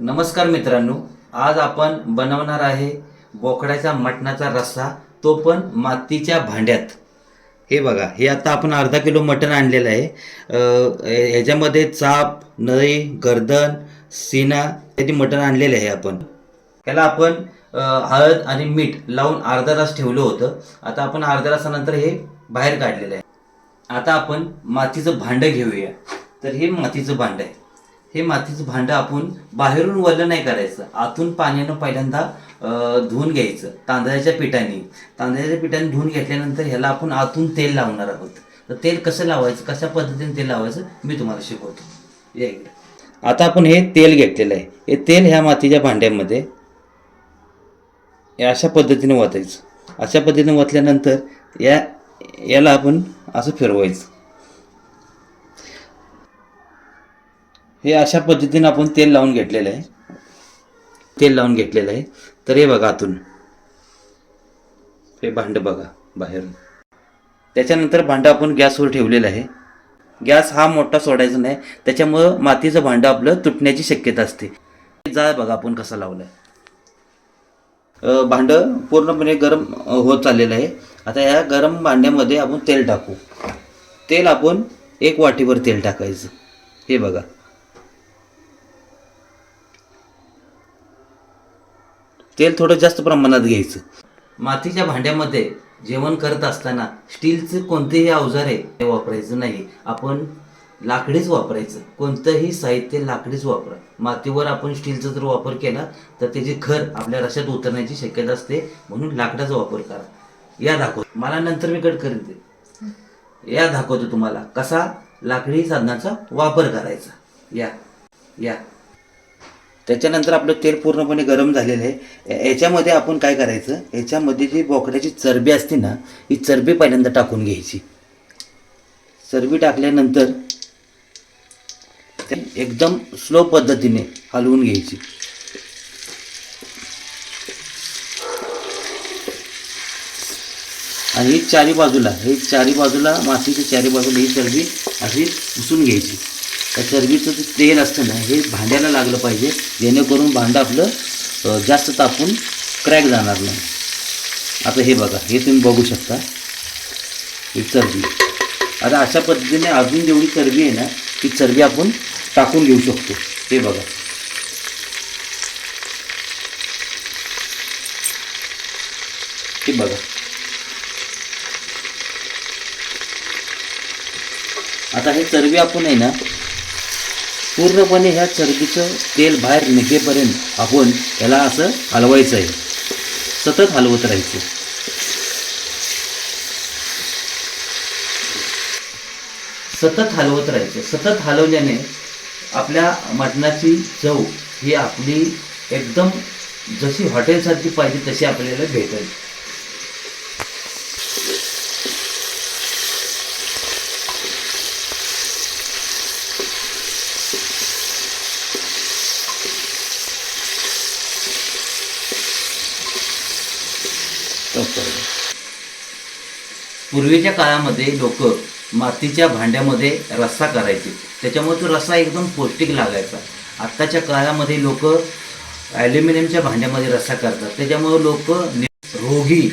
नमस्कार मित्रांनो आज आपण बनवणार आहे बोकड्याचा मटणाचा रस्सा तो पण मातीच्या भांड्यात. हे बघा हे आता आपण अर्धा किलो मटण आणलेलं आहे. ह्याच्यामध्ये चाप नळी गर्दन सीना इत्यादी मटण आणलेलं आहे आपण. त्याला आपण हळद आणि मीठ लावून अर्धा तास ठेवलं होतं. आता आपण अर्ध्या तासानंतर हे बाहेर काढलेलं आहे. आता आपण मातीचं भांडं घेऊया. तर हे मातीचं भांडं आहे. हे मातीचं भांडं आपण बाहेरून वलं नाही करायचं. आतून पाण्यानं पहिल्यांदा धुवून घ्यायचं तांदळाच्या पिठाने. तांदळाच्या पिठाने धुवून घेतल्यानंतर ह्याला आपण आतून तेल लावणार आहोत. तर तेल कसं लावायचं कशा पद्धतीने तेल लावायचं मी तुम्हाला शिकवतो. या आता आपण हे तेल घेतलेलं आहे. हे तेल ह्या मातीच्या भांड्यामध्ये हे अशा पद्धतीने वाचायचं अशा पद्धतीने वाचल्यानंतर या याला आपण असं फिरवायचं. हे अशा पद्धतीने आपण तेल लावून घेतलेलं आहे. तेल लावून घेतलेलं आहे. तर हे बघा आतून. हे भांडं बघा बाहेरून त्याच्यानंतर भांडं आपण गॅसवर ठेवलेलं आहे. गॅस हा मोठा सोडायचा नाही. त्याच्यामुळं मातीचं भांडं आपलं तुटण्याची शक्यता असते. जा बघा आपण कसा लावलाय. आहे भांडं पूर्णपणे गरम होत चाललेलं आहे. आता या गरम भांड्यामध्ये आपण तेल टाकू. तेल आपण एक वाटीभर तेल टाकायचं. हे बघा. तेल थोडं जास्त प्रमाणात घ्यायचं. मातीच्या भांड्यामध्ये जेवण करत असताना स्टीलचे कोणतेही अवजार आहे ते वापरायचं नाही. आपण लाकडीच वापरायचं. कोणतंही साहित्य लाकडीच वापरा. मातीवर आपण स्टीलचा जर वापर केला तर त्याची खर आपल्या रशात उतरण्याची शक्यता असते म्हणून लाकडाचा वापर करा. या दाखवतो मला नंतर मी कट करीन ते. या दाखवतो तुम्हाला कसा लाकडी साधनाचा वापर करायचा. या. या. त्याच्यानंतर आपलं तेल पूर्णपणे गरम झालेलं आहे. याच्यामध्ये आपण काय करायचं? याच्यामध्ये जी बोकड्याची चरबी असते ना ही चरबी पहिल्यांदा टाकून घ्यायची. चरबी टाकल्यानंतर ते एकदम स्लो पद्धतीने हलवून घ्यायची. आणि ही चारी बाजूला हे चारी बाजूला मातीच्या चारी बाजूला ही चरबी अशी पुसून घ्यायची. त्या चरबीचं जे तेल असतं ना हे भांड्याला लागलं पाहिजे. जेणेकरून भांडं आपलं जास्त तापून क्रॅक जाणार नाही. आता हे बघा हे तुम्ही बघू शकता. ही चरबी. आता अशा पद्धतीने अजून जेवढी चरबी आहे ना ती चरबी आपण टाकून घेऊ शकतो. हे बघा. हे बघा. आता हे चरबी आपण आहे ना पूर्णपणे ह्या चरबीचं तेल बाहेर निघेपर्यंत आपण याला असं हलवायचं आहे. सतत हलवत राहायचं. सतत हलवत राहायचं. सतत हलवल्याने आपल्या मटणाची चव ही आपली एकदम जशी हॉटेलसारखी पाहिजे तशी आपल्याला भेटेल. पूर्वीच्या काळामध्ये लोक मातीच्या भांड्यामध्ये रस्सा करायचे. त्याच्यामुळे तो रस्सा एकदम पौष्टिक लागायचा. आत्ताच्या काळामध्ये लोक ॲल्युमिनियमच्या भांड्यामध्ये रस्सा करतात. त्याच्यामुळे लोक रोगी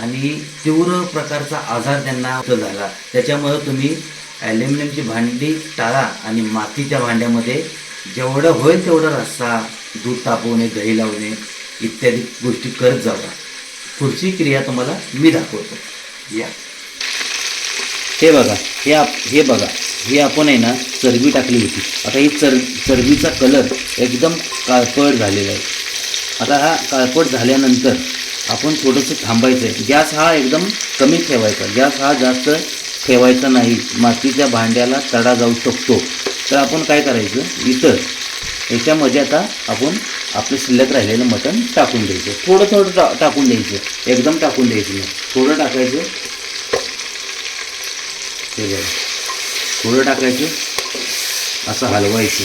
आणि तीव्र प्रकारचा आजार त्यांना झाला. त्याच्यामुळं तुम्ही ॲल्युमिनियमची भांडी टाळा आणि मातीच्या भांड्यामध्ये जेवढं होईल तेवढं रस्सा दूध तापवणे दही लावणे इत्यादी गोष्टी करत जावा. पुढची क्रिया तुम्हाला मी दाखवतो. या. हे बघा हे आप हे बघा हे आपण आहे ना चरबी टाकली होती. आता ही चर चरबीचा कलर एकदम काळपट झालेला आहे. आता हा काळपट झाल्यानंतर आपण थोडंसं थांबायचं आहे. गॅस हा एकदम कमी ठेवायचा. गॅस हा जास्त ठेवायचा नाही. मातीच्या भांड्याला तडा जाऊ शकतो. तर आपण काय करायचं? इतर याच्यामध्ये आता आपण आपलं शिल्लक राहिलेलं मटण टाकून द्यायचं. थोडं थोडं टा टाकून द्यायचं. एकदम टाकून द्यायचं नाही. थोडं टाकायचं. हे बघा. थोडं टाकायचं. असं हलवायचं.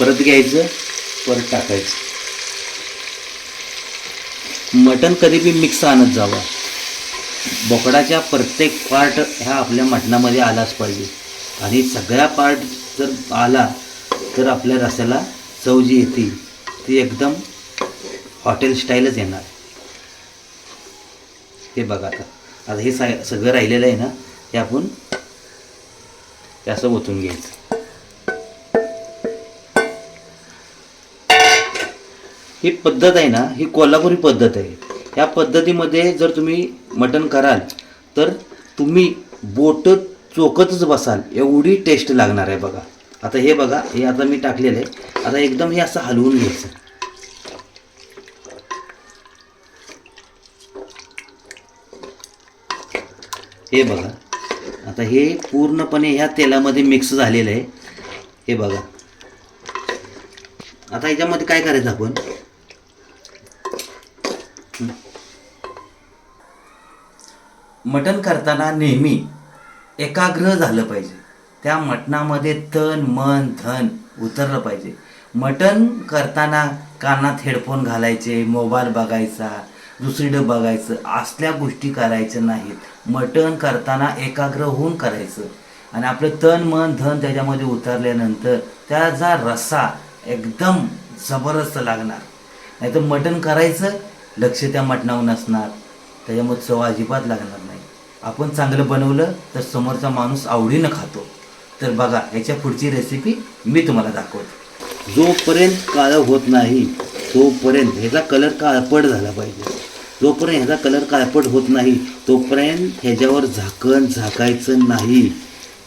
परत घ्यायचं. परत टाकायचं. मटण कधी बी मिक्स आणत जावा. बोकडाच्या प्रत्येक पार्ट ह्या आपल्या मटणामध्ये आलाच पाहिजे. आणि सगळा पार्ट जर आला तर आपल्या रस्याला चव जी येते ती एकदम हॉटेल स्टाईलच येणार. हे बघा आता. आता हे सा सगळं राहिलेलं आहे ना हे आपण हे असं ओतून घ्यायचं. ही पद्धत आहे ना ही कोल्हापुरी पद्धत आहे. या पद्धतीमध्ये जर तुम्ही मटण कराल तर तुम्ही बोट चोकतच बसाल. एवढी टेस्ट लागणार आहे बघा. आता हे बघा हे आता मी टाकलेलं आहे. आता एकदम हे असं हलवून घ्यायचं. हे बघा. आता हे पूर्णपणे ह्या तेलामध्ये मिक्स झालेलं आहे. हे बघा. आता ह्याच्यामध्ये काय करायचं आपण? मटण करताना नेहमी एकाग्र झालं पाहिजे. त्या मटणामध्ये तन मन धन उतरलं पाहिजे. मटण करताना कानात हेडफोन घालायचे मोबाईल बघायचा दुसरीकडं बघायचं असल्या गोष्टी करायच्या नाहीत. मटण करताना एकाग्र होऊन करायचं. आणि आपलं तन मन धन त्याच्यामध्ये उतरल्यानंतर त्याचा रस्सा एकदम जबरदस्त लागणार. नाही तर मटण करायचं लक्ष त्या मटणावर नसणार. त्याच्यामुळे चव अजिबात लागणार नाही. आपण चांगलं बनवलं तर समोरचा माणूस आवडीनं खातो. तर बघा याच्या पुढची रेसिपी मी तुम्हाला दाखवतो. जोपर्यंत काळं होत नाही तोपर्यंत ह्याचा कलर काळपट झाला पाहिजे. जोपर्यंत ह्याचा कलर काळपट होत नाही तोपर्यंत ह्याच्यावर झाकण झाकायचं नाही.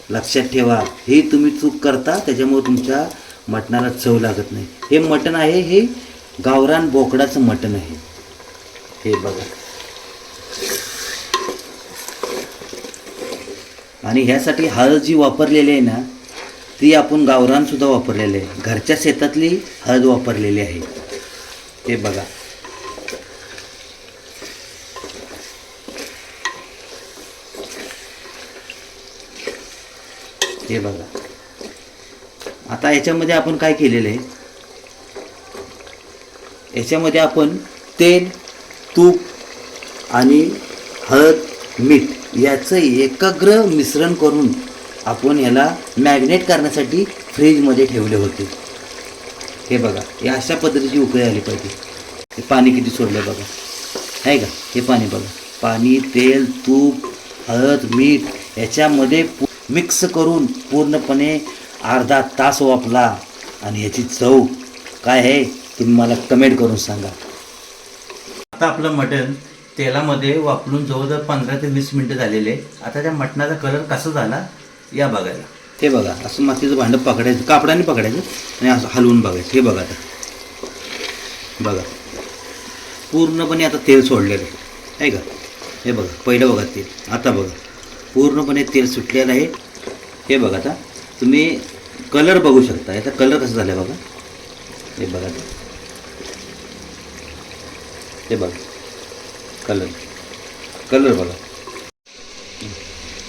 लक्षात ठेवा हे तुम्ही चूक करता त्याच्यामुळे तुमच्या मटणाला चव लागत नाही. हे मटण आहे हे गावरान बोकडाचं मटण आहे. हे बघा. आणि ह्यासाठी हळद जी वापरलेली आहे ना ती आपण गावरान सुद्धा वापरलेली आहे. घरच्या शेतातली हळद वापरलेली आहे. ते बघा. हे बघा. आता याच्यामध्ये आपण काय केलेलं आहे? याच्यामध्ये आपण तेल तूप आणि हळद मीठ याचं एकाग्र मिश्रण करून आपण याला मॅग्नेट करण्यासाठी फ्रीजमध्ये ठेवले होते. हे बघा हे अशा पद्धतीची उकळी आली पाहिजे. हे पाणी किती सोडलं बघा. आहे का? हे पाणी बघा. पाणी तेल तूप हळद मीठ याच्यामध्ये मिक्स करून पूर्णपणे अर्धा तास वापला आणि याची चव काय आहे तुम्ही मला कमेंट करून सांगा. आता आपलं मटण तेलामध्ये वापरून जवळजवळ पंधरा ते वीस मिनटं झालेले आता त्या मटणाचा कलर कसा झाला या बघायला. हे बघा असं मातीचं भांडं पकडायचं कापडाने पकडायचं आणि असं हलवून बघायचं. हे बघा आता. बघा. पूर्णपणे आता तेल सोडलेलं आहे. आहे का? हे बघा पहिलं बघा तेल. आता बघा. पूर्णपणे तेल सुटलेलं आहे. हे बघा आता. तुम्ही कलर बघू शकता. याचा कलर कसा झाला आहे बघा. हे बघा आता. हे बघा. कलर. कलर बघा.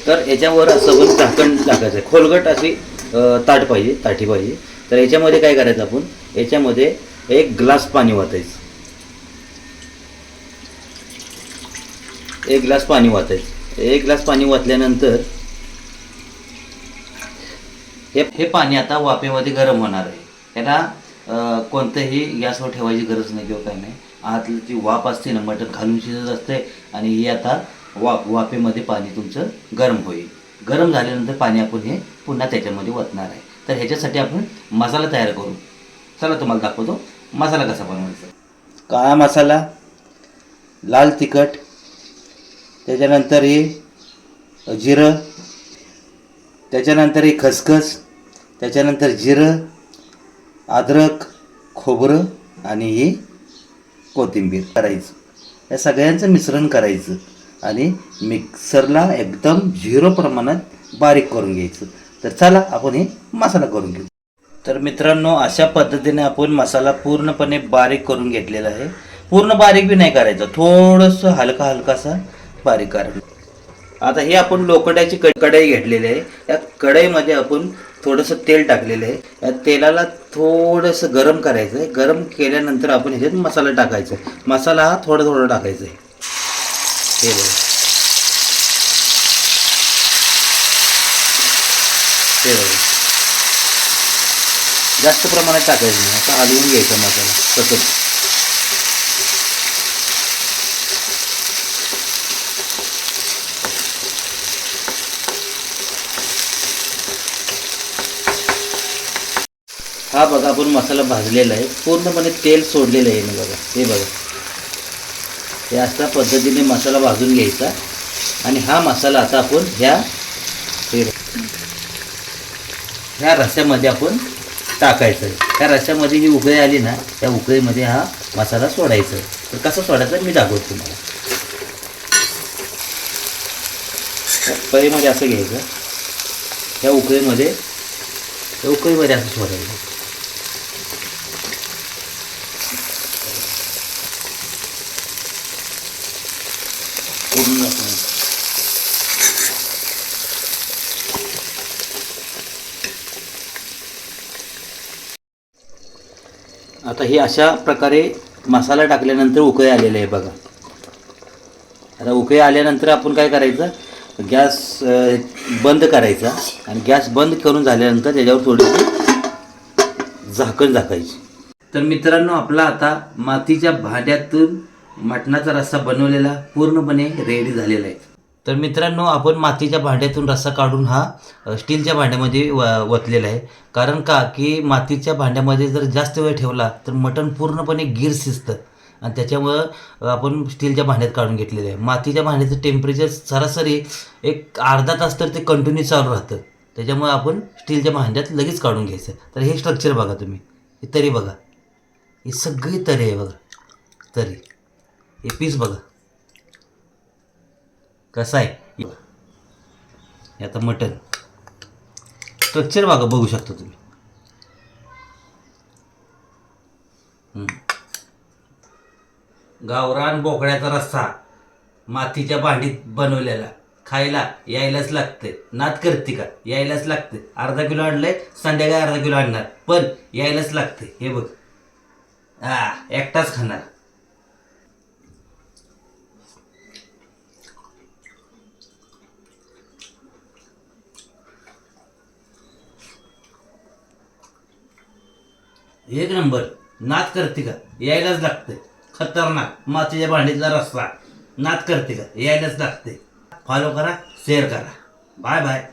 तर याच्यावर असं पण झाकण टाकायचं आहे. खोलगट अशी ताट पाहिजे ताटी पाहिजे. तर याच्यामध्ये काय करायचं आपण? याच्यामध्ये एक ग्लास पाणी वाचायचं एक ग्लास पाणी वाचायचं एक ग्लास पाणी वाचल्यानंतर हे हे पाणी आता वाफेमध्ये गरम होणार आहे. याला कोणतंही गॅसवर ठेवायची गरज नाही किंवा काही नाही. आतली जी वाफ असते ना मटण घालून शिजत असते आणि ही आता वाफ वाफेमध्ये पाणी तुमचं गरम होईल. गरम झाल्यानंतर पाणी आपण हे पुन्हा त्याच्यामध्ये ओतणार आहे. तर ह्याच्यासाठी आपण मसाला तयार करू. चला तुम्हाला दाखवतो मसाला कसा बनवायचा. काळा मसाला लाल तिखट त्याच्यानंतर हे जिरं त्याच्यानंतर हे खसखस त्याच्यानंतर जिरं अद्रक खोबरं आणि ही कोथिंबीर करायचं. या सगळ्यांचं मिश्रण करायचं आणि मिक्सरला एकदम झिरो प्रमाणात बारीक करून घ्यायचं. तर चला आपण हे मसाला करून घेऊ. तर मित्रांनो अशा पद्धतीने आपण मसाला पूर्णपणे बारीक करून घेतलेला आहे. पूर्ण बारीक बी नाही करायचं थोडंसं हलका हलकासा बारीक करायचं. आता हे आपण लोखंडाची क- कढई घेतलेली आहे. या कढईमध्ये आपण थोडंसं तेल टाकलेलं आहे. या तेलाला थोडंसं गरम करायचं आहे. गरम केल्यानंतर आपण ह्याच्यात मसाला टाकायचा आहे. मसाला हा थोडं थोडं टाकायचा आहे. हे बघा. हे बघा. जास्त प्रमाणात टाकायचं नाही. आता हलवून घ्यायचा मसाला तसंच. हा बघा आपण मसाला भाजलेला आहे. पूर्णपणे तेल सोडलेलं आहे ना बघा. हे बघा. हे अशा पद्धतीने मसाला भाजून घ्यायचा. आणि हा मसाला आता आपण ह्या ह्या रस्स्यामध्ये आपण टाकायचं आहे. त्या रस्स्यामध्ये जी उकळी आली ना त्या उकळीमध्ये हा मसाला सोडायचा तर कसं सोडायचं मी दाखवतो तुम्हाला. त्या असं घ्यायचं. त्या उकळीमध्ये त्या उकळीमध्ये असं सोडायचं पूर्ण आता हे अशा प्रकारे मसाला टाकल्यानंतर उकळे आलेलं आहे बघा. आता उकळे आल्यानंतर आपण काय करायचं? गॅस बंद करायचा आणि गॅस बंद करून झाल्यानंतर त्याच्यावर थोडीशी झाकण झाकायची. तर मित्रांनो आपला आता मातीच्या भांड्यातून मटणाचा रस्सा बनवलेला पूर्णपणे रेडी झालेला आहे. तर मित्रांनो आपण मातीच्या भांड्यातून रस्सा काढून हा स्टीलच्या भांड्यामध्ये व वतलेला आहे. कारण का? की मातीच्या भांड्यामध्ये जर जास्त वेळ ठेवला तर मटण पूर्णपणे गिर शिजतं. आणि त्याच्यामुळं आपण स्टीलच्या भांड्यात काढून घेतलेलं आहे. मातीच्या भांड्याचं टेम्परेचर सरासरी एक अर्धा तास तर ते कंटिन्यू चालू राहतं. त्याच्यामुळे आपण स्टीलच्या भांड्यात लगेच काढून घ्यायचं. तर हे स्ट्रक्चर बघा तुम्ही. हे तरी बघा. ही सगळी तरी आहे बघा. तरी. हे पीस बघा. कसं आहे? आता मटन स्ट्रक्चर बघा बघू शकता तुम्ही. गावरान बोकड्याचा रस्सा मातीच्या भांडीत बनवलेला. खायला यायलाच लागते. नात करते का? यायलाच लागते. अर्धा किलो आणलंय संध्याकाळी अर्धा किलो आणणार. पण यायलाच लागते. हे बघ. हा एकटाच खाणार. एक नंबर. नात करते का? यायलाच लागते. खतरनाक. मातीच्या भांडीतला रस्ता नात करते का? यायलाच लागते. फॉलो करा शेअर करा. Bye bye